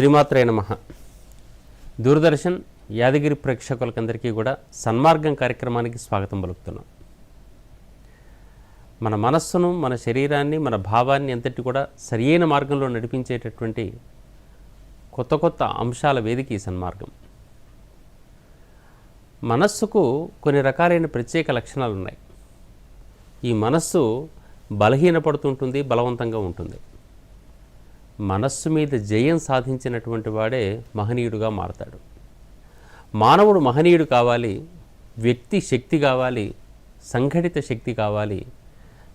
శ్రీమాత్రే నమ. దూరదర్శన్ యాదగిరి ప్రేక్షకులకందరికీ కూడా సన్మార్గం కార్యక్రమానికి స్వాగతం పలుకుతున్నాం. మన మనస్సును మన శరీరాన్ని మన భావాన్ని అంతటి కూడా సరియైన మార్గంలో నడిపించేటటువంటి కొత్త కొత్త అంశాల వేదిక ఈ సన్మార్గం. మనస్సుకు కొన్ని రకాలైన ప్రత్యేక లక్షణాలు ఉన్నాయి ఈ మనస్సు బలహీనపడుతుంటుంది బలవంతంగా ఉంటుంది. మనస్సు మీద జయం సాధించినటువంటి వాడే మహనీయుడుగా మారతాడు. మానవుడు మహనీయుడు కావాలి వ్యక్తి శక్తి కావాలి సంఘటిత శక్తి కావాలి.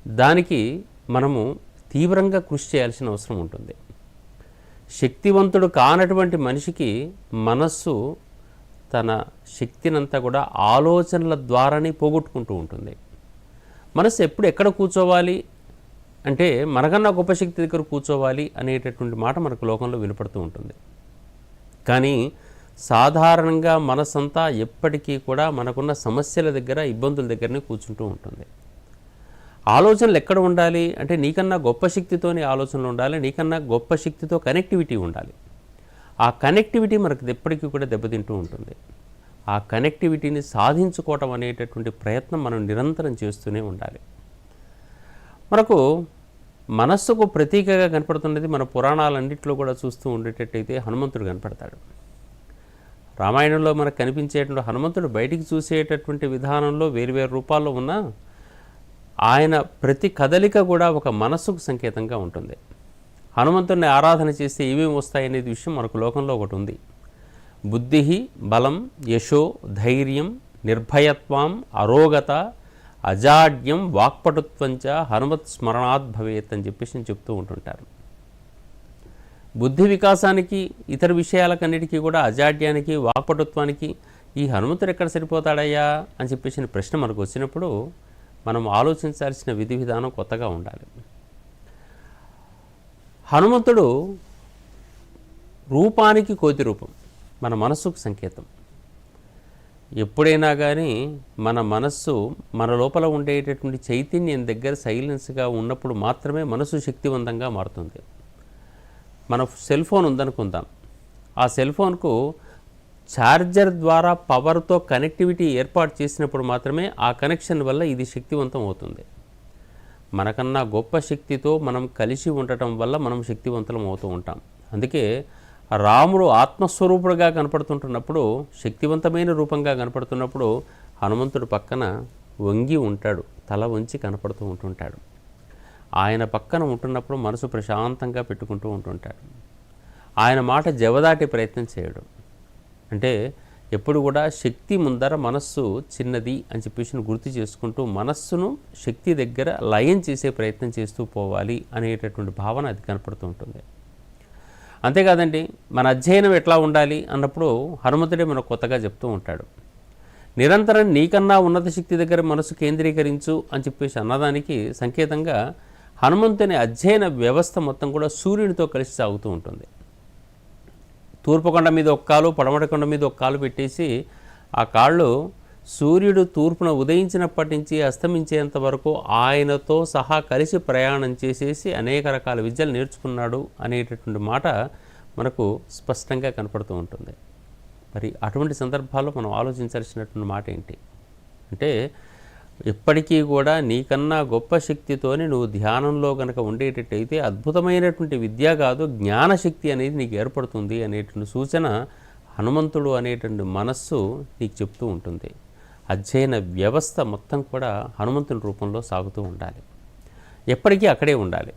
దానికి మనము తీవ్రంగా కృషి చేయాల్సిన అవసరం ఉంటుంది. శక్తివంతుడు కానటువంటి మనిషికి మనస్సు తన శక్తినంతా కూడా ఆలోచనల ద్వారానే పోగొట్టుకుంటూ ఉంటుంది. మనస్సు ఎప్పుడు ఎక్కడ కూర్చోవాలి అంటే మనకన్నా గొప్ప శక్తి దగ్గర కూర్చోవాలి అనేటటువంటి మాట మనకు లోకంలో వినపడుతూ ఉంటుంది. కానీ సాధారణంగా మనసంతా ఎప్పటికీ కూడా మనకున్న సమస్యల దగ్గర ఇబ్బందుల దగ్గరనే కూర్చుంటూ ఉంటుంది. ఆలోచనలు ఎక్కడ ఉండాలి? అంటే నీకన్నా గొప్ప శక్తితోని ఆలోచనలు ఉండాలి నీకన్నా గొప్ప శక్తితో కనెక్టివిటీ ఉండాలి. ఆ కనెక్టివిటీ మనకు ఎప్పటికీ కూడా దెబ్బతింటూ ఉంటుంది. ఆ కనెక్టివిటీని సాధించుకోవటం అనేటటువంటి ప్రయత్నం మనం నిరంతరం చేస్తూనే ఉండాలి. మనకు మనస్సుకు ప్రతీకగా కనపడుతున్నది మన పురాణాలన్నింటిలో కూడా చూస్తూ ఉండేటట్టయితే హనుమంతుడు కనపడతాడు. రామాయణంలో మనకు కనిపించేటువంటి హనుమంతుడు బయటికి చూసేటటువంటి విధానంలో వేరువేరు రూపాల్లో ఉన్న ఆయన ప్రతి కదలిక కూడా ఒక మనస్సుకు సంకేతంగా ఉంటుంది. హనుమంతుడిని ఆరాధన చేస్తే ఏమేమి వస్తాయనేది విషయం మనకు లోకంలో ఒకటి ఉంది. బుద్ధి బలం యశో ధైర్యం నిర్భయత్వం అరోగత అజాడ్యం వాక్పటుత్వంచ హనుమత్ స్మరణాత్ భవేత్ అని చెప్పేసి నేను చెప్తూ ఉంటుంటారు. బుద్ధి వికాసానికి ఇతర విషయాలకన్నిటికీ కూడా అజాడ్యానికి వాక్పటుత్వానికి ఈ హనుమంతుడు ఎక్కడ సరిపోతాడయ్యా అని చెప్పేసి ప్రశ్న మనకు వచ్చినప్పుడు మనం ఆలోచించాల్సిన విధి విధానం కొత్తగా ఉండాలి. హనుమంతుడు రూపానికి కోతి రూపం మన మనస్సుకు సంకేతం. ఎప్పుడైనా కానీ మన మనస్సు మన లోపల ఉండేటటువంటి చైతన్యం దగ్గర సైలెన్స్గా ఉన్నప్పుడు మాత్రమే మనసు శక్తివంతంగా మారుతుంది. మన సెల్ ఫోన్ ఉందనుకుందాం. ఆ సెల్ ఫోన్కు ఛార్జర్ ద్వారా పవర్తో కనెక్టివిటీ ఏర్పాటు చేసినప్పుడు మాత్రమే ఆ కనెక్షన్ వల్ల ఇది శక్తివంతం అవుతుంది. మనకన్నా గొప్ప శక్తితో మనం కలిసి ఉండటం వల్ల మనం శక్తివంతం అవుతూ ఉంటాం. అందుకే రాముడు ఆత్మస్వరూపుడుగా కనపడుతుంటున్నప్పుడు శక్తివంతమైన రూపంగా కనపడుతున్నప్పుడు హనుమంతుడు పక్కన వంగి ఉంటాడు తల వంచి కనపడుతూ ఉంటుంటాడు. ఆయన పక్కన ఉంటున్నప్పుడు మనసు ప్రశాంతంగా పెట్టుకుంటూ ఉంటుంటాడు. ఆయన మాట జవదాటి ప్రయత్నం చేయడు. అంటే ఎప్పుడు కూడా శక్తి ముందర మనస్సు చిన్నది అని చెప్పేసి గుర్తు చేసుకుంటూ మనస్సును శక్తి దగ్గర లయం చేసే ప్రయత్నం చేస్తూ పోవాలి అనేటటువంటి భావన అది కనపడుతూ ఉంటుంది. అంతేకాదండి మన అధ్యయనం ఎట్లా ఉండాలి అన్నప్పుడు హనుమంతుడే మనకు కొత్తగా చెప్తూ ఉంటాడు. నిరంతరం నీకన్నా ఉన్నత శక్తి దగ్గర మనసు కేంద్రీకరించు అని చెప్పేసి అన్నదానికి సంకేతంగా హనుమంతుని అధ్యయన వ్యవస్థ మొత్తం కూడా సూర్యునితో కలిసి సాగుతూ ఉంటుంది. తూర్పుకొండ మీద ఒక కాలు పడమటి కొండ మీద ఒక కాలు పెట్టేసి ఆ కాళ్ళు సూర్యుడు తూర్పున ఉదయించినప్పటి నుంచి అస్తమించేంత వరకు ఆయనతో సహా కలిసి ప్రయాణం చేసేసి అనేక రకాల విద్యలు నేర్చుకున్నాడు అనేటటువంటి మాట మనకు స్పష్టంగా కనపడుతూ ఉంటుంది. మరి అటువంటి సందర్భాల్లో మనం ఆలోచించాల్సినటువంటి మాట ఏంటి? అంటే ఎప్పటికీ కూడా నీకన్నా గొప్ప శక్తితోనే నువ్వు ధ్యానంలో కనుక ఉండేటట్టయితే అద్భుతమైనటువంటి విద్య కాదు జ్ఞానశక్తి అనేది నీకు ఏర్పడుతుంది అనేటువంటి సూచన హనుమంతుడు అనేటువంటి మనస్సు నీకు చెప్తూ ఉంటుంది. అధ్యయన వ్యవస్థ మొత్తం కూడా హనుమంతుని రూపంలో సాగుతూ ఉండాలి. ఎప్పటికీ అక్కడే ఉండాలి.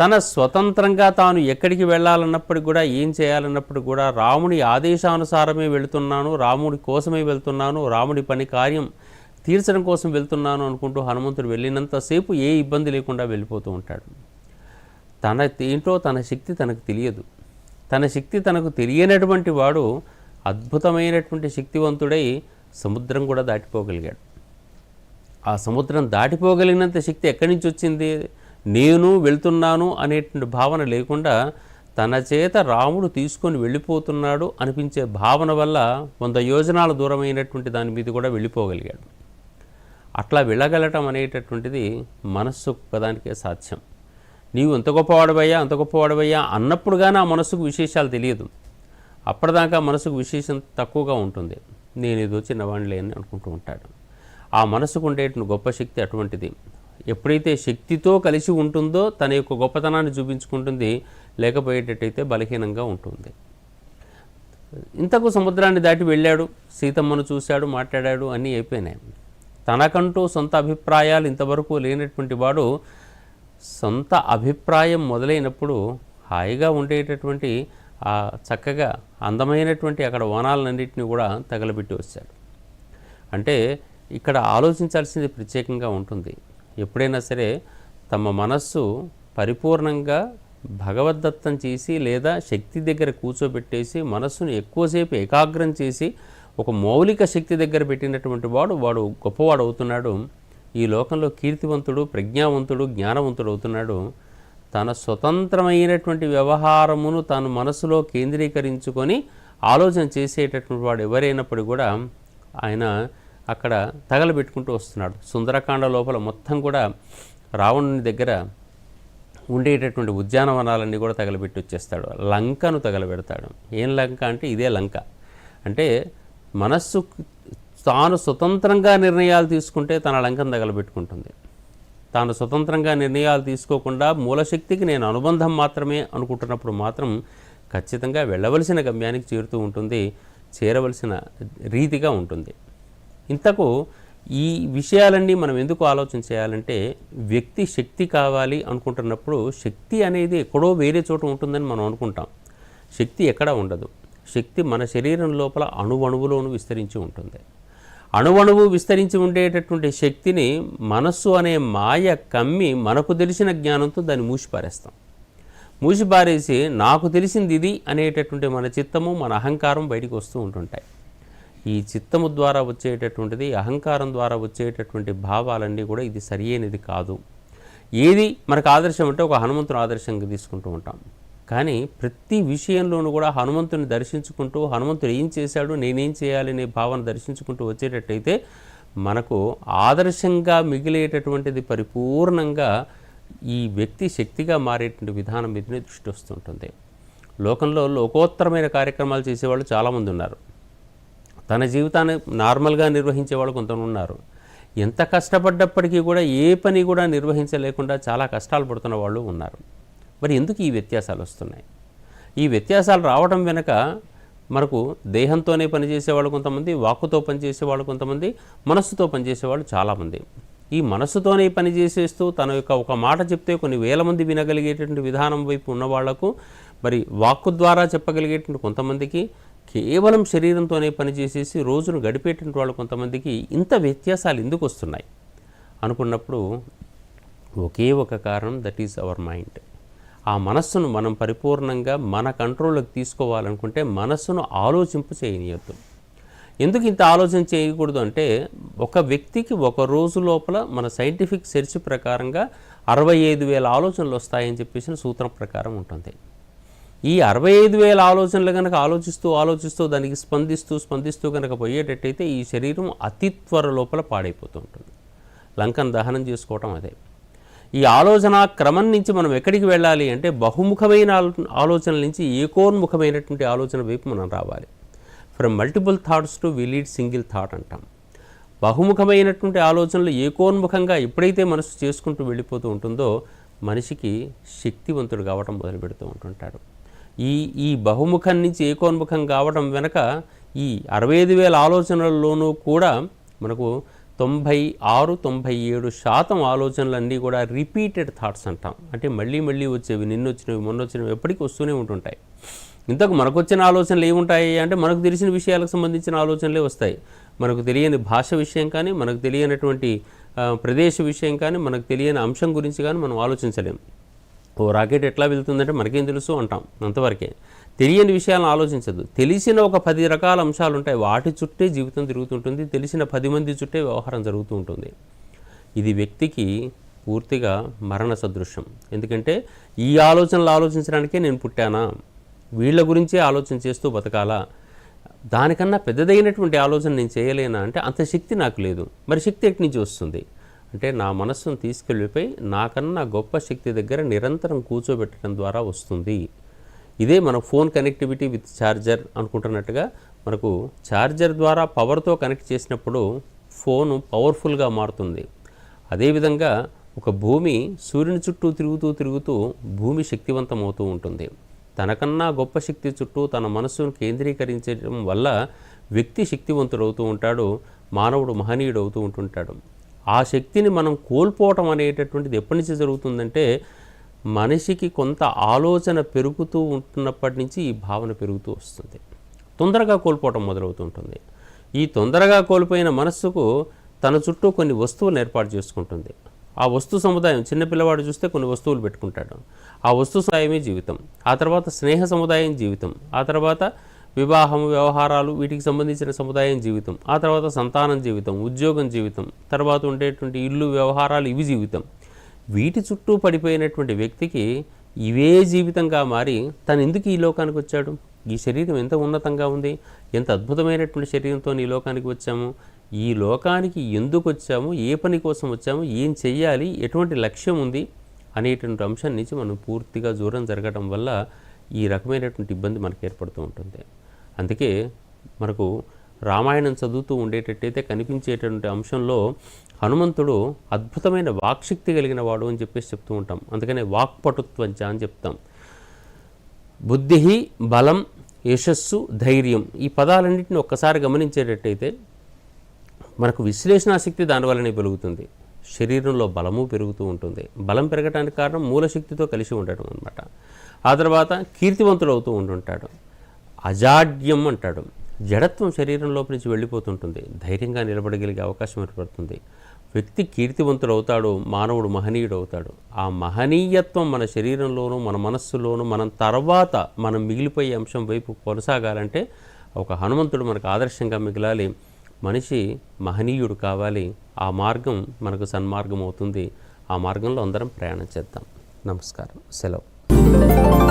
తన స్వతంత్రంగా తాను ఎక్కడికి వెళ్ళాలన్నప్పటికి కూడా ఏం చేయాలన్నప్పుడు కూడా రాముడి ఆదేశానుసారమే వెళుతున్నాను రాముడి కోసమే వెళ్తున్నాను రాముడి పని కార్యం తీర్చడం కోసం వెళ్తున్నాను అనుకుంటూ హనుమంతుడు వెళ్ళినంతసేపు ఏ ఇబ్బంది లేకుండా వెళ్ళిపోతూ ఉంటాడు. తన ఏంటో తన శక్తి తనకు తెలియదు. తన శక్తి తనకు తెలియనటువంటి వాడు అద్భుతమైనటువంటి శక్తివంతుడై సముద్రం కూడా దాటిపోగలిగాడు. ఆ సముద్రం దాటిపోగలిగినంత శక్తి ఎక్కడి నుంచి వచ్చింది? నేను వెళ్తున్నాను అనేటువంటి భావన లేకుండా తన చేత రాముడు తీసుకొని వెళ్ళిపోతున్నాడు అనిపించే భావన వల్ల వంద యోజనాల దూరమైనటువంటి దాని మీద కూడా వెళ్ళిపోగలిగాడు. అట్లా వెళ్ళగలటం అనేటటువంటిది మనస్సు ఒక్కదానికే సాధ్యం. నీవు ఎంత గొప్పవాడవయ్యా అంత గొప్పవాడవయ్యా అన్నప్పుడుగానే ఆ మనసుకు విశేషాలు తెలియదు. అప్పటిదాకా మనసుకు విశేషం తక్కువగా ఉంటుంది. నేను ఏదో చిన్నవాణిలే అని అనుకుంటూ ఉంటాడు. ఆ మనసుకు ఉండేటువంటి గొప్ప శక్తి అటువంటిది. ఎప్పుడైతే శక్తితో కలిసి ఉంటుందో తన యొక్క గొప్పతనాన్ని చూపించుకుంటుంది లేకపోయేటట్టయితే బలహీనంగా ఉంటుంది. ఇంతకు సముద్రాన్ని దాటి వెళ్ళాడు సీతమ్మను చూశాడు మాట్లాడాడు అన్నీ అయిపోయినాయి. తనకంటూ సొంత అభిప్రాయాలు ఇంతవరకు లేనటువంటి వాడు సొంత అభిప్రాయం మొదలైనప్పుడు హాయిగా ఉండేటటువంటి ఆ చక్కగా అందమైనటువంటి అక్కడ వనాలన్నింటినీ కూడా తగలబెట్టి వచ్చాడు. అంటే ఇక్కడ ఆలోచించాల్సింది ప్రత్యేకంగా ఉంటుంది. ఎప్పుడైనా సరే తమ మనస్సు పరిపూర్ణంగా భగవద్దత్తం చేసి లేదా శక్తి దగ్గర కూర్చోబెట్టేసి మనస్సును ఎక్కువసేపు ఏకాగ్రం చేసి ఒక మౌలిక శక్తి దగ్గర పెట్టినటువంటి వాడు వాడు గొప్పవాడు అవుతున్నాడు. ఈ లోకంలో కీర్తివంతుడు ప్రజ్ఞావంతుడు జ్ఞానవంతుడు అవుతున్నాడు. తన స్వతంత్రమైనటువంటి వ్యవహారమును తను మనసులో కేంద్రీకరించుకొని ఆలోచన చేసేటటువంటి వాడు ఎవరైనప్పుడు కూడా ఆయన అక్కడ తగలబెట్టుకుంటూ వస్తున్నాడు. సుందరకాండ లోపల మొత్తం కూడా రావణుని దగ్గర ఉండేటటువంటి ఉద్యానవనాలన్నీ కూడా తగలబెట్టి వచ్చేస్తాడు. లంకను తగలబెడతాడు. ఏం లంక అంటే ఇదే లంక. అంటే మనస్సు తాను స్వతంత్రంగా నిర్ణయాలు తీసుకుంటే తన లంకను తగలబెట్టుకుంటుంది. తాను స్వతంత్రంగా నిర్ణయాలు తీసుకోకుండా మూలశక్తికి నేను అనుబంధం మాత్రమే అనుకుంటున్నప్పుడు మాత్రం ఖచ్చితంగా వెళ్ళవలసిన గమ్యానికి చేరుతూ ఉంటుంది చేరవలసిన రీతిగా ఉంటుంది. ఇంతకు ఈ విషయాలన్నీ మనం ఎందుకు ఆలోచన చేయాలంటే వ్యక్తి శక్తి కావాలి అనుకుంటున్నప్పుడు శక్తి అనేది ఎక్కడో వేరే చోట ఉంటుందని మనం అనుకుంటాం. శక్తి ఎక్కడ ఉండదు. శక్తి మన శరీరం లోపల అణువణువులోను విస్తరించి ఉంటుంది. అణువణువు విస్తరించి ఉండేటటువంటి శక్తిని మనస్సు అనే మాయ కమ్మి మనకు తెలిసిన జ్ఞానంతో దాన్ని మూసిపారేస్తాం. మూసిపారేసి నాకు తెలిసింది ఇది అనేటటువంటి మన చిత్తము మన అహంకారం బయటికి వస్తూ ఉంటుంటాయి. ఈ చిత్తము ద్వారా వచ్చేటటువంటిది అహంకారం ద్వారా వచ్చేటటువంటి భావాలన్నీ కూడా ఇది సరియైనది కాదు. ఏది మనకు ఆదర్శం అంటే ఒక హనుమంతుని ఆదర్శంగా తీసుకుంటూ ఉంటాం. కానీ ప్రతి విషయంలోనూ కూడా హనుమంతుని దర్శించుకుంటూ హనుమంతుడు ఏం చేశాడు నేనేం చేయాలి అనే భావన దర్శించుకుంటూ వచ్చేటట్టయితే మనకు ఆదర్శంగా మిగిలేటటువంటిది పరిపూర్ణంగా ఈ వ్యక్తి శక్తిగా మారేటువంటి విధానం మీదనే దృష్టి వస్తుంటుంది. లోకంలో లోకోత్తరమైన కార్యక్రమాలు చేసేవాళ్ళు చాలామంది ఉన్నారు. తన జీవితాన్ని నార్మల్గా నిర్వహించే వాళ్ళు కొంతమంది ఉన్నారు. ఎంత కష్టపడ్డప్పటికీ కూడా ఏ పని కూడా నిర్వహించలేకుండా చాలా కష్టాలు పడుతున్న వాళ్ళు ఉన్నారు. మరి ఎందుకు ఈ వ్యత్యాసాలు వస్తున్నాయి? ఈ వ్యత్యాసాలు రావడం వెనక మనకు దేహంతోనే పనిచేసేవాళ్ళు కొంతమంది వాక్కుతో పనిచేసేవాళ్ళు కొంతమంది మనస్సుతో పనిచేసేవాళ్ళు చాలామంది. ఈ మనస్సుతోనే పని చేసేస్తూ తన యొక్క ఒక మాట చెప్తే కొన్ని వేల మంది వినగలిగేటువంటి విధానం వైపు ఉన్న వాళ్ళకు మరి వాక్కు ద్వారా చెప్పగలిగేటువంటి కొంతమందికి కేవలం శరీరంతోనే పనిచేసేసి రోజును గడిపేటువంటి వాళ్ళు కొంతమందికి ఇంత వ్యత్యాసాలు ఎందుకు వస్తున్నాయి? అనుకున్నప్పుడు ఒకే ఒక కారణం దట్ ఈజ్ అవర్ మైండ్ ఆ మనస్సును మనం పరిపూర్ణంగా మన కంట్రోల్లోకి తీసుకోవాలనుకుంటే మనస్సును ఆలోచింపు చేయనీయద్దు. ఎందుకు ఇంత ఆలోచన చేయకూడదు అంటే ఒక వ్యక్తికి ఒక రోజు లోపల మన సైంటిఫిక్ సెర్చ్ ప్రకారంగా అరవై ఐదు వేల ఆలోచనలు వస్తాయని చెప్పేసి సూత్రం ప్రకారం ఉంటుంది. ఈ అరవై ఐదు వేల ఆలోచనలు కనుక ఆలోచిస్తూ ఆలోచిస్తూ దానికి స్పందిస్తూ స్పందిస్తూ కనుక పోయేటట్టయితే ఈ శరీరం అతి త్వర లోపల పాడైపోతూ ఉంటుంది. లంకను దహనం చేసుకోవటం అదే. ఈ ఆలోచన క్రమం నుంచి మనం ఎక్కడికి వెళ్ళాలి అంటే బహుముఖమైన ఆలోచనల నుంచి ఏకోన్ముఖమైనటువంటి ఆలోచన వైపు మనం రావాలి. From multiple thoughts to we lead single thought అంటాం. బహుముఖమైనటువంటి ఆలోచనలు ఏకోన్ముఖంగా ఎప్పుడైతే మనసు చేసుకుంటూ వెళ్ళిపోతూ ఉంటుందో మనిషికి శక్తివంతుడు కావటం మొదలు పెడుతూ ఉంటుంటాడు. ఈ ఈ బహుముఖం నుంచి ఏకోన్ముఖం కావడం వెనక ఈ అరవై ఐదు వేల ఆలోచనల్లోనూ కూడా మనకు తొంభై ఆరు తొంభై ఏడు శాతం ఆలోచనలన్నీ కూడా రిపీటెడ్ థాట్స్ అంటాం. అంటే మళ్ళీ మళ్ళీ వచ్చేవి నిన్న వచ్చినవి మొన్న వచ్చినవి ఎప్పటికీ వస్తూనే ఉంటుంటాయి. ఇంతకు మనకు వచ్చిన ఆలోచనలు ఏముంటాయి అంటే మనకు తెలిసిన విషయాలకు సంబంధించిన ఆలోచనలే వస్తాయి. మనకు తెలియని భాష విషయం కానీ మనకు తెలియనటువంటి ప్రదేశ విషయం కానీ మనకు తెలియని అంశం గురించి కానీ మనం ఆలోచించలేము ఓ రాకెట్ ఎట్లా వెళ్తుందంటే మనకేం తెలుసు అంటాం అంతవరకే. తెలియని విషయాలను ఆలోచించదు తెలిసిన ఒక పది రకాల అంశాలు ఉంటాయి. వాటి చుట్టే జీవితం తిరుగుతుంటుంది. తెలిసిన పది మంది చుట్టే వ్యవహారం జరుగుతూ ఉంటుంది. ఇది వ్యక్తికి పూర్తిగా మరణ సదృశ్యం. ఎందుకంటే ఈ ఆలోచనలు ఆలోచించడానికే నేను పుట్టానా? వీళ్ళ గురించే ఆలోచన చేస్తూ బతకాలా? దానికన్నా పెద్దదైనటువంటి ఆలోచన నేను చేయలేనా? అంటే అంత శక్తి నాకు లేదు. మరి శక్తి ఎక్కడి నుంచి వస్తుంది? అంటే నా మనస్సును తీసుకెళ్ళిపోయి నాకన్నా గొప్ప శక్తి దగ్గర నిరంతరం కూర్చోబెట్టడం ద్వారా వస్తుంది. ఇదే మన ఫోన్ కనెక్టివిటీ విత్ ఛార్జర్ అనుకుంటున్నట్టుగా మనకు ఛార్జర్ ద్వారా పవర్తో కనెక్ట్ చేసినప్పుడు ఫోను పవర్ఫుల్గా మారుతుంది. అదేవిధంగా ఒక భూమి సూర్యుని చుట్టూ తిరుగుతూ తిరుగుతూ భూమి శక్తివంతం అవుతూ ఉంటుంది. తనకన్నా గొప్ప శక్తి చుట్టూ తన మనస్సును కేంద్రీకరించడం వల్ల వ్యక్తి శక్తివంతుడవుతూ ఉంటాడు మానవుడు మహనీయుడు అవుతూ ఉంటుంటాడు. ఆ శక్తిని మనం కోల్పోవటం అనేటటువంటిది ఎప్పటి నుంచి జరుగుతుందంటే మనిషికి కొంత ఆలోచన పెరుగుతూ ఉంటున్నప్పటి నుంచి ఈ భావన పెరుగుతూ వస్తుంది. తొందరగా కోల్పోవటం మొదలవుతుంటుంది ఈ తొందరగా కోల్పోయిన మనస్సుకు తన చుట్టూ కొన్ని వస్తువులను ఏర్పాటు చేసుకుంటుంది. ఆ వస్తు సముదాయం చిన్నపిల్లవాడు చూస్తే కొన్ని వస్తువులు పెట్టుకుంటాడు. ఆ వస్తు సముదాయమే జీవితం. ఆ తర్వాత స్నేహ సముదాయం జీవితం. ఆ తర్వాత వివాహం వ్యవహారాలు వీటికి సంబంధించిన సముదాయం జీవితం. ఆ తర్వాత సంతానం జీవితం ఉద్యోగం జీవితం. తర్వాత ఉండేటువంటి ఇల్లు వ్యవహారాలు ఇవి జీవితం. వీటి చుట్టూ పడిపోయినటువంటి వ్యక్తికి ఇవే జీవితంగా మారి తను ఎందుకు ఈ లోకానికి వచ్చాడు? ఈ శరీరం ఎంత ఉన్నతంగా ఉంది? ఎంత అద్భుతమైనటువంటి శరీరంతో ఈ లోకానికి వచ్చాము? ఈ లోకానికి ఎందుకు వచ్చాము? ఏ పని కోసం వచ్చాము? ఏం చెయ్యాలి? ఎటువంటి లక్ష్యం ఉంది? అనేటువంటి అంశం నుంచి మనం పూర్తిగా దూరం జరగడం వల్ల ఈ రకమైనటువంటి ఇబ్బంది మనకు ఏర్పడుతూ ఉంటుంది. అందుకే మనకు రామాయణం చదువుతూ ఉండేటట్టయితే కనిపించేటటువంటి అంశంలో హనుమంతుడు అద్భుతమైన వాక్శక్తి కలిగిన వాడు అని చెప్పేసి చెప్తూ ఉంటాం. అందుకనే వాక్పటుత్వంచ అని చెప్తాం. బుద్ధి బలం యశస్సు ధైర్యం ఈ పదాలన్నింటిని ఒక్కసారి గమనించేటట్టయితే మనకు విశ్లేషణాశక్తి దానివల్లనే పెరుగుతుంది. శరీరంలో బలము పెరుగుతూ ఉంటుంది. బలం పెరగడానికి కారణం మూలశక్తితో కలిసి ఉండటం అనమాట ఆ తర్వాత కీర్తివంతుడు అవుతూ ఉంటుంటాడు అజాడ్యం అంటాడు. జడత్వం శరీరంలోపు నుంచి వెళ్ళిపోతుంటుంది. ధైర్యంగా నిలబడగలిగే అవకాశం ఏర్పడుతుంది. వ్యక్తి కీర్తివంతుడు అవుతాడు మానవుడు మహనీయుడు అవుతాడు. ఆ మహనీయత్వం మన శరీరంలోనూ మన మనస్సులోనూ మనం తర్వాత మనం మిగిలిపోయే అంశం వైపు కొనసాగాలంటే ఒక హనుమంతుడు మనకు ఆదర్శంగా మిగిలాలి. మనిషి మహనీయుడు కావాలి. ఆ మార్గం మనకు సన్మార్గం అవుతుంది. ఆ మార్గంలో అందరం ప్రయాణం చేద్దాం. నమస్కారం. సెలవు.